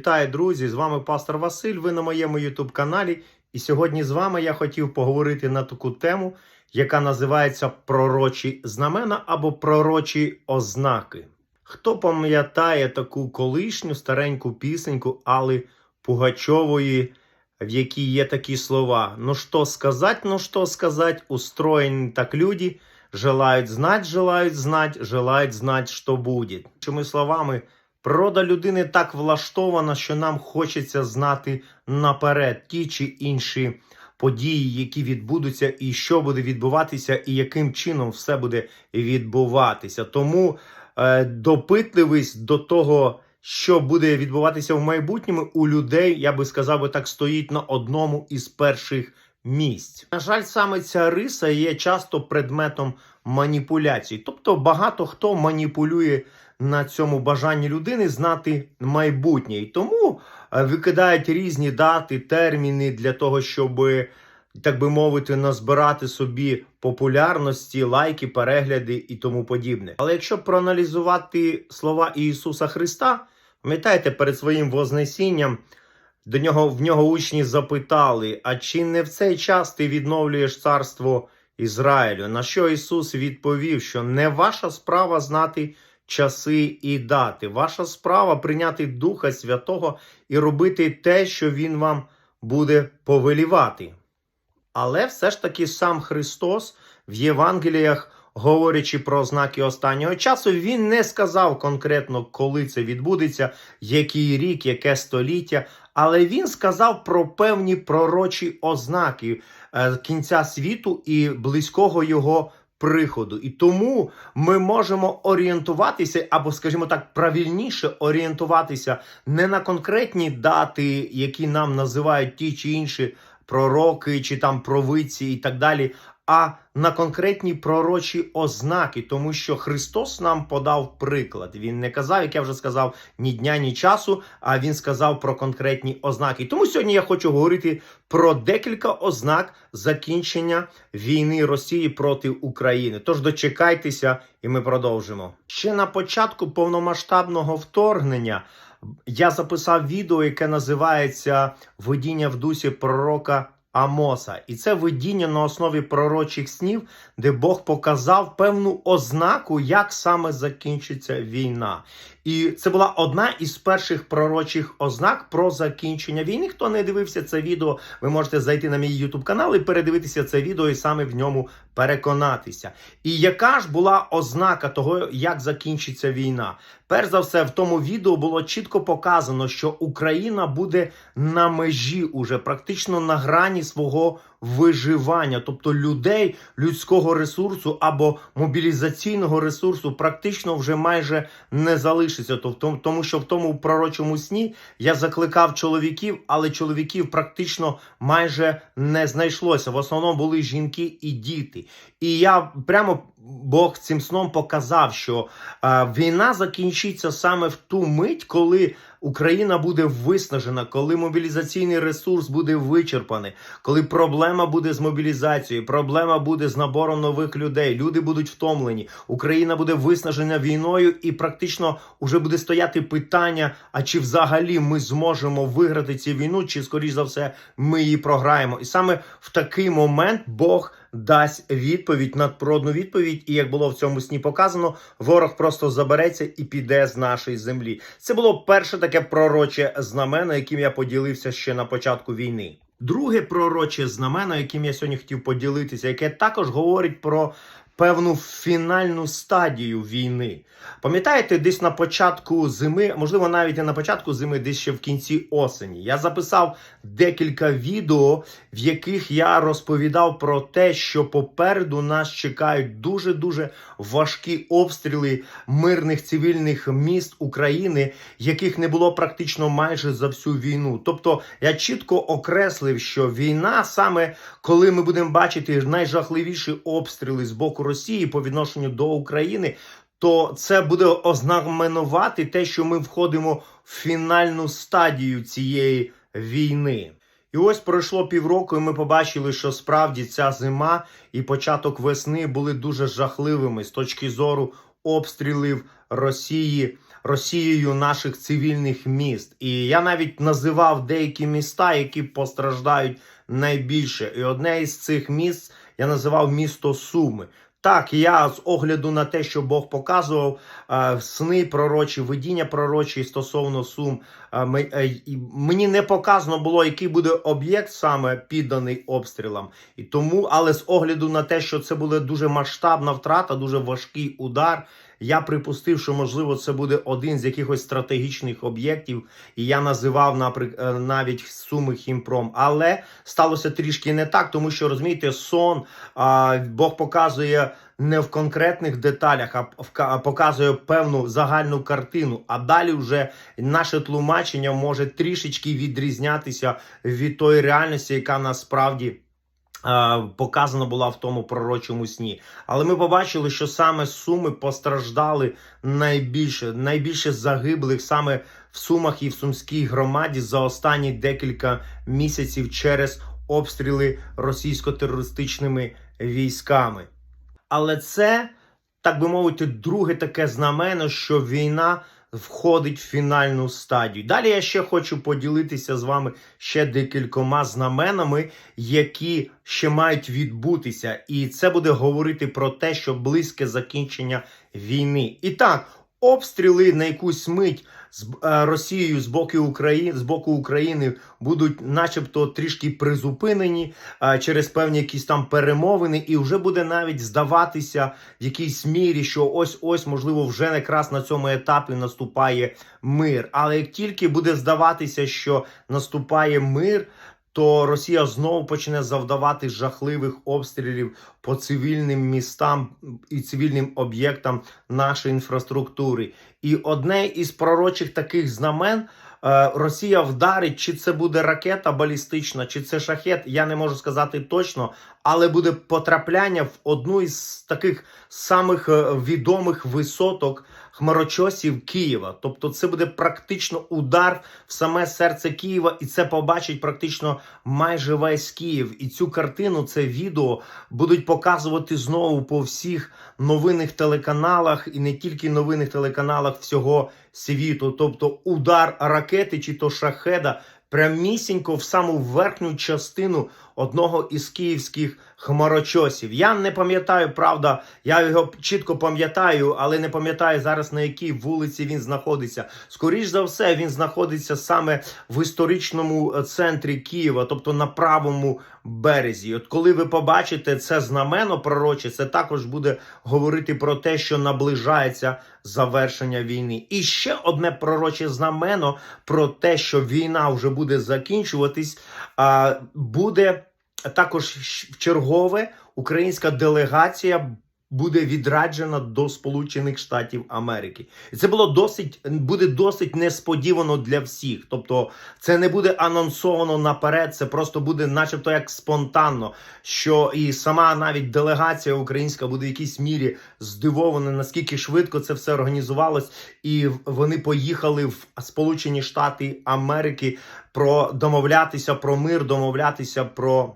Вітаю, друзі! З вами пастор Василь. Ви на моєму YouTube каналі. І сьогодні з вами я хотів поговорити на таку тему, яка називається пророчі знамена або пророчі ознаки. Хто пам'ятає таку колишню стареньку пісеньку Алли Пугачової, в якій є такі слова: Ну що сказать, ну що сказать, устроєні так люди, желають знать, желають знать, желають знать, що буде. Цими словами, природа людини так влаштована, що нам хочеться знати наперед ті чи інші події, які відбудуться, і що буде відбуватися, і яким чином все буде відбуватися. Тому е, допитливість до того, що буде відбуватися в майбутньому, у людей, я би сказав, би так стоїть на одному із перших місць. На жаль, саме ця риса є часто предметом маніпуляцій. Тобто багато хто маніпулює на цьому бажанні людини знати майбутнє. І тому е, викидають різні дати, терміни для того, щоб, так би мовити, назбирати собі популярності, лайки, перегляди і тому подібне. Але якщо проаналізувати слова Ісуса Христа, пам'ятаєте, перед своїм вознесінням до нього в нього учні запитали: а чи не в цей час ти відновлюєш царство Ізраїлю? На що Ісус відповів, що не ваша справа знати часи і дати, ваша справа прийняти Духа Святого і робити те, що Він вам буде повелівати. Але все ж таки сам Христос в Євангеліях, говорячи про ознаки останнього часу, він не сказав конкретно, коли це відбудеться, який рік, яке століття. Але він сказав про певні пророчі ознаки е, кінця світу і близького його приходу. І тому ми можемо орієнтуватися, або, скажімо так, правильніше орієнтуватися не на конкретні дати, які нам називають ті чи інші пророки, чи там провиці і так далі. А на конкретні пророчі ознаки, тому що Христос нам подав приклад. Він не казав, як я вже сказав, ні дня, ні часу, а він сказав про конкретні ознаки. Тому сьогодні я хочу говорити про декілька ознак закінчення війни Росії проти України. Тож дочекайтеся, і ми продовжимо. Ще на початку повномасштабного вторгнення я записав відео, яке називається Видіння в дусі пророка. Амоса, і це видіння на основі пророчих снів, де Бог показав певну ознаку, як саме закінчиться війна. І це була одна із перших пророчих ознак про закінчення війни. Хто не дивився це відео, ви можете зайти на мій YouTube канал і передивитися це відео і саме в ньому переконатися. І яка ж була ознака того, як закінчиться війна? Перш за все, в тому відео було чітко показано, що Україна буде на межі, уже практично на грані свого виживання, тобто людей, людського ресурсу або мобілізаційного ресурсу, практично вже майже не залишиться. Тобто, тому що в тому пророчому сні я закликав чоловіків, але чоловіків практично майже не знайшлося. В основному були жінки і діти. І я прямо Бог цим сном показав, що е, війна закінчиться саме в ту мить, коли Україна буде виснажена, коли мобілізаційний ресурс буде вичерпаний, коли проблема буде з мобілізацією, проблема буде з набором нових людей. Люди будуть втомлені. Україна буде виснажена війною, і практично вже буде стояти питання: а чи взагалі ми зможемо виграти цю війну, чи скоріш за все ми її програємо? І саме в такий момент Бог дасть відповідь надпродну відповідь, і як було в цьому сні показано, ворог просто забереться і піде з нашої землі. Це було перше таке пророче знамено, яким я поділився ще на початку війни. Друге пророче знамено, яким я сьогодні хотів поділитися, яке також говорить про певну фінальну стадію війни. Пам'ятаєте, десь на початку зими, можливо, навіть не на початку зими, десь ще в кінці осені, я записав декілька відео, в яких я розповідав про те, що попереду нас чекають дуже дуже важкі обстріли мирних цивільних міст України, яких не було практично майже за всю війну. Тобто я чітко окреслив, що війна саме коли ми будемо бачити найжахливіші обстріли з боку Росії по відношенню до України. То це буде ознаменувати те, що ми входимо в фінальну стадію цієї війни. І ось пройшло півроку, і ми побачили, що справді ця зима і початок весни були дуже жахливими з точки зору обстрілів Росії Росією наших цивільних міст. І я навіть називав деякі міста, які постраждають найбільше. І одне із цих міст я називав місто Суми. Так, я з огляду на те, що Бог показував е, сни пророчі, видіння пророчі стосовно сум. Е, е, мені не показано було, який буде об'єкт саме підданий обстрілам. І тому, але з огляду на те, що це буде дуже масштабна втрата, дуже важкий удар. Я припустив, що можливо це буде один з якихось стратегічних об'єктів, і я називав наприклад навіть суми хімпром. Але сталося трішки не так, тому що розумієте, сон Бог показує не в конкретних деталях, а показує певну загальну картину. А далі вже наше тлумачення може трішечки відрізнятися від тої реальності, яка насправді. Показана була в тому пророчому сні, але ми побачили, що саме суми постраждали найбільше, найбільше загиблих саме в Сумах і в Сумській громаді за останні декілька місяців через обстріли російсько-терористичними військами. Але це, так би мовити, друге таке знамено, що війна входить в фінальну стадію. Далі я ще хочу поділитися з вами ще декількома знаменами, які ще мають відбутися. І це буде говорити про те, що близьке закінчення війни. І так, обстріли на якусь мить з е, Росією з боку України з боку України будуть, начебто, трішки призупинені е, через певні якісь там перемовини, і вже буде навіть здаватися в якійсь мірі, що ось ось можливо вже якраз на цьому етапі наступає мир. Але як тільки буде здаватися, що наступає мир. То Росія знову почне завдавати жахливих обстрілів по цивільним містам і цивільним об'єктам нашої інфраструктури. І одне із пророчих таких знамен е, Росія вдарить, чи це буде ракета балістична, чи це шахет. Я не можу сказати точно, але буде потрапляння в одну із таких самих е, відомих висоток хмарочосів Києва. Тобто, це буде практично удар в саме серце Києва, і це побачить практично майже весь Київ. І цю картину, це відео будуть показувати знову по всіх новинних телеканалах, і не тільки новинних телеканалах всього світу. Тобто, удар ракети чи то шахеда. Прямісінько в саму верхню частину одного із київських хмарочосів. Я не пам'ятаю, правда, я його чітко пам'ятаю, але не пам'ятаю зараз на якій вулиці він знаходиться. Скоріш за все, він знаходиться саме в історичному е, центрі Києва, тобто на правому березі. От коли ви побачите це знамено пророче, це також буде говорити про те, що наближається завершення війни. І ще одне пророче знамено про те, що війна вже буде закінчуватись, а, буде також в чергове українська делегація. Буде відраджена до Сполучених Штатів Америки, і це було досить буде досить несподівано для всіх. Тобто, це не буде анонсовано наперед, це просто буде, начебто, як спонтанно. Що і сама навіть делегація українська буде в якійсь мірі здивована, наскільки швидко це все організувалось, і вони поїхали в Сполучені Штати Америки про домовлятися про мир, домовлятися про.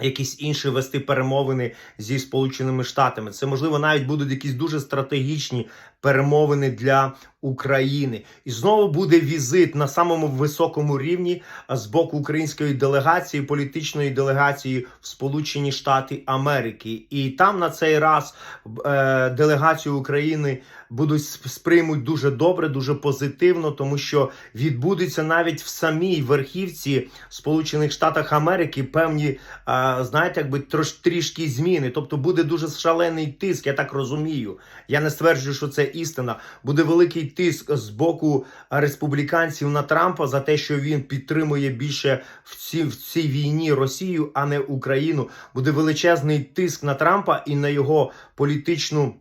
Якісь інші вести перемовини зі Сполученими Штатами. Це можливо навіть будуть якісь дуже стратегічні перемовини для України. І знову буде візит на самому високому рівні з боку української делегації, політичної делегації в Сполучені Штати Америки. І там на цей раз е, делегацію України будуть сприймуть дуже добре, дуже позитивно, тому що відбудеться навіть в самій верхівці Сполучених Штатах Америки певні, знаєте, якби трош трішки зміни. Тобто буде дуже шалений тиск, я так розумію. Я не стверджую, що це істина. Буде великий тиск з боку республіканців на Трампа за те, що він підтримує більше в цій, в цій війні Росію, а не Україну. Буде величезний тиск на Трампа і на його політичну.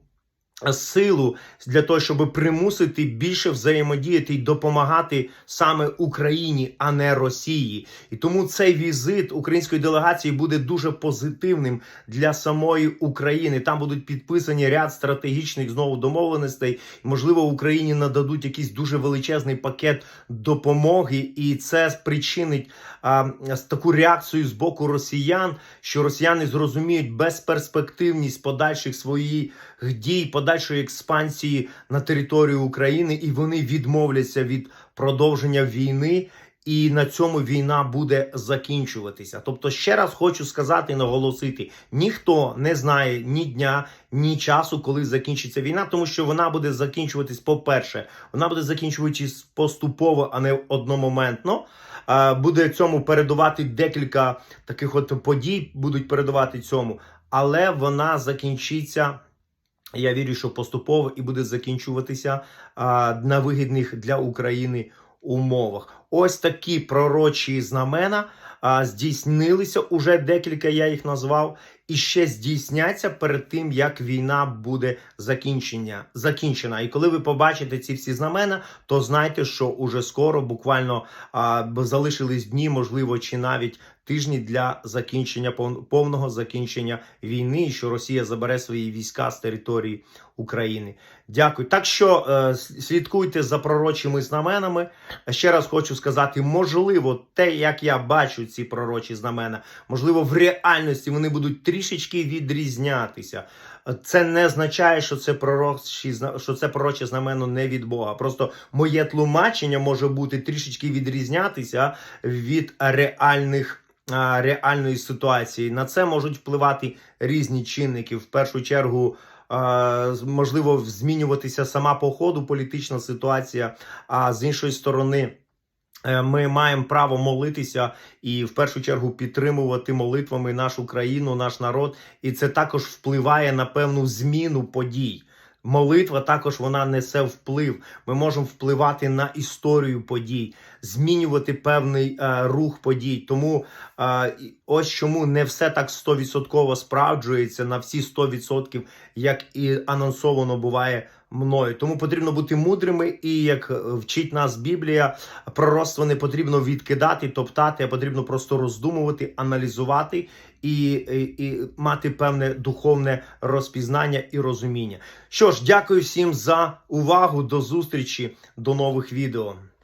Силу для того, щоб примусити більше взаємодіяти і допомагати саме Україні, а не Росії. І тому цей візит української делегації буде дуже позитивним для самої України. Там будуть підписані ряд стратегічних знову домовленостей. Можливо, Україні нададуть якийсь дуже величезний пакет допомоги, і це спричинить а, таку реакцію з боку росіян, що росіяни зрозуміють безперспективність подальших своїх дій, подальшої експансії на територію України, і вони відмовляться від продовження війни. І на цьому війна буде закінчуватися. Тобто, ще раз хочу сказати і наголосити: ніхто не знає ні дня, ні часу, коли закінчиться війна, тому що вона буде закінчуватись. По-перше, вона буде закінчуватись поступово, а не одномоментно. Буде цьому передувати декілька таких от подій, будуть передавати цьому, але вона закінчиться. Я вірю, що поступово і буде закінчуватися а, на вигідних для України умовах. Ось такі пророчі знамена а, здійснилися. Уже декілька я їх назвав, і ще здійсняться перед тим, як війна буде закінчення, закінчена. І коли ви побачите ці всі знамена, то знайте, що уже скоро, буквально а, залишились дні, можливо, чи навіть тижні для закінчення пов- повного закінчення війни, і що Росія забере свої війська з території України. Дякую. Так що е, слідкуйте за пророчими знаменами. Ще раз хочу сказати: можливо, те, як я бачу ці пророчі знамена, можливо, в реальності вони будуть трішечки відрізнятися. Це не означає, що це пророчі, що це пророче знамено не від Бога. Просто моє тлумачення може бути трішечки відрізнятися від реальних. Реальної ситуації на це можуть впливати різні чинники. В першу чергу, можливо, змінюватися сама по ходу політична ситуація. А з іншої сторони, е, ми маємо право молитися і в першу чергу підтримувати молитвами нашу країну, наш народ, і це також впливає на певну зміну подій. Молитва також вона несе вплив. Ми можемо впливати на історію подій, змінювати певний е, рух подій. Тому е, ось чому не все так 100% справджується на всі 100%, як і анонсовано буває мною. Тому потрібно бути мудрими, і як е, вчить нас Біблія, пророцтво не потрібно відкидати, топтати, а потрібно просто роздумувати, аналізувати і, і, і мати певне духовне розпізнання і розуміння. Що ж, дякую всім за увагу. До зустрічі, до нових відео.